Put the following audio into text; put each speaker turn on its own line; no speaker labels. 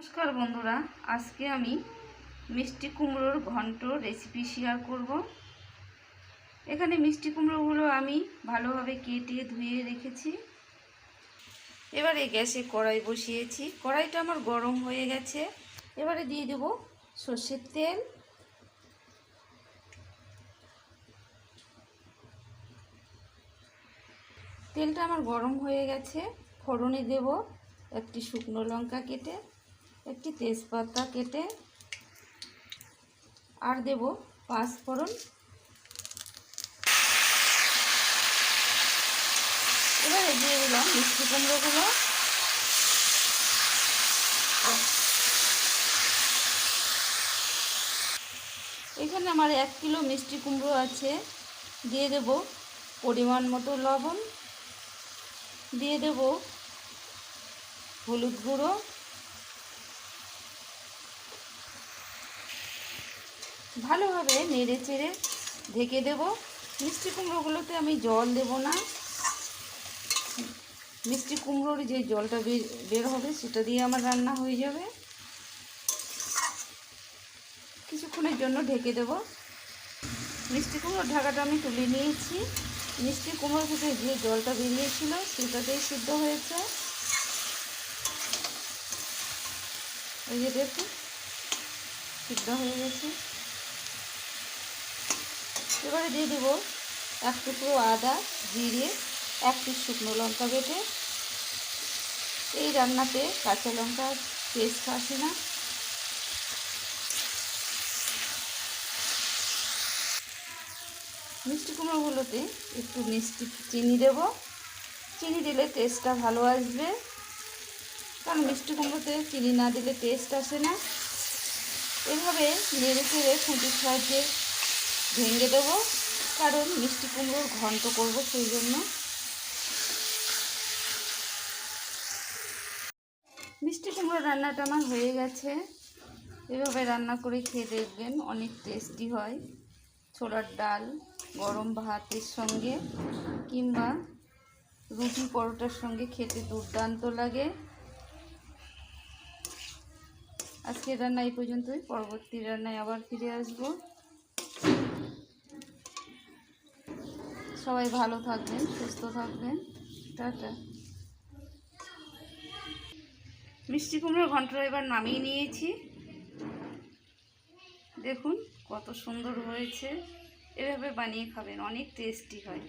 নমস্কার বন্ধুরা, আজকে আমি মিষ্টি কুমড়োর ঘন্ট রেসিপি শেয়ার করব। এখানে মিষ্টি কুমড়োগুলো আমি ভালোভাবে কেটে ধুয়ে রেখেছি। এবারে গ্যাসে কড়াই বসিয়েছি। কড়াইটা আমার গরম হয়ে গেছে। এবারে দিয়ে দেব সর্ষের তেল। তেলটা আমার গরম হয়ে গেছে। ফোড়নে দেব একটি শুকনো লঙ্কা কেটে। একটি তেজপাতা কেটে আর দেব পাঁচ ফোড়ন। এবারে দিয়ে দিলাম মিষ্টি কুমড়োগুলো। এখানে আমার এক কিলো মিষ্টি কুমড়ো আছে। দিয়ে দেব পরিমাণ মতো লবণ। দিয়ে দেব হলুদ গুঁড়ো। ভালোভাবে নেড়ে চেড়ে ঢেকে দেব। মিষ্টি কুমড়োগুলোতে আমি জল দেব না। মিষ্টি কুমড়োর যে জলটা বের হবে সেটা দিয়ে আমার রান্না হয়ে যাবে। কিছুক্ষণের জন্য ঢেকে দেব। মিষ্টি কুমড়োর ঢাকাটা আমি তুলে নিয়েছি। মিষ্টি কুমড়ো থেকে যে জলটা বেরিয়েছিল সেটাতেই সিদ্ধ হয়েছে। ওই যে দেখুন, সিদ্ধ হয়ে গেছে। এবারে দিয়ে দেব এক টুকরো আদা, জিরে, এক পিস শুকনো লঙ্কা বেটে। এই রান্নাতে কাঁচা লঙ্কা টেস্ট আসে না। মিষ্টি কুমড়োগুলোতে একটু মিষ্টি চিনি দেব। চিনি দিলে টেস্টটা ভালো আসবে। কারণ মিষ্টি কুমড়োতে চিনি না দিলে টেস্ট আসে না। এভাবে নেড়ে চেড়ে খুঁটির সাহায্যে ভেঙে দেবো, কারণ মিষ্টি কুমড়োর ঘন্ট করব সেই জন্য। মিষ্টি কুমড়ো রান্নাটা আমার হয়ে গেছে। এভাবে রান্না করে খেয়ে দেখবেন, অনেক টেস্টি হয়। ছোলার ডাল, গরম ভাতের সঙ্গে, কিংবা রুটি পরোটার সঙ্গে খেতে দুর্দান্ত লাগে। আজকের রান্না এই পর্যন্তই, পরবর্তী রান্নায় আবার ফিরে আসব। সবাই ভালো থাকবেন, সুস্থ থাকবেন। টাটা। মিষ্টি কুমড়োর ঘণ্টা এবার নামিয়ে নিয়েছি। দেখুন কত সুন্দর হয়েছে। এভাবে বানিয়ে খাবেন, অনেক টেস্টি হয়।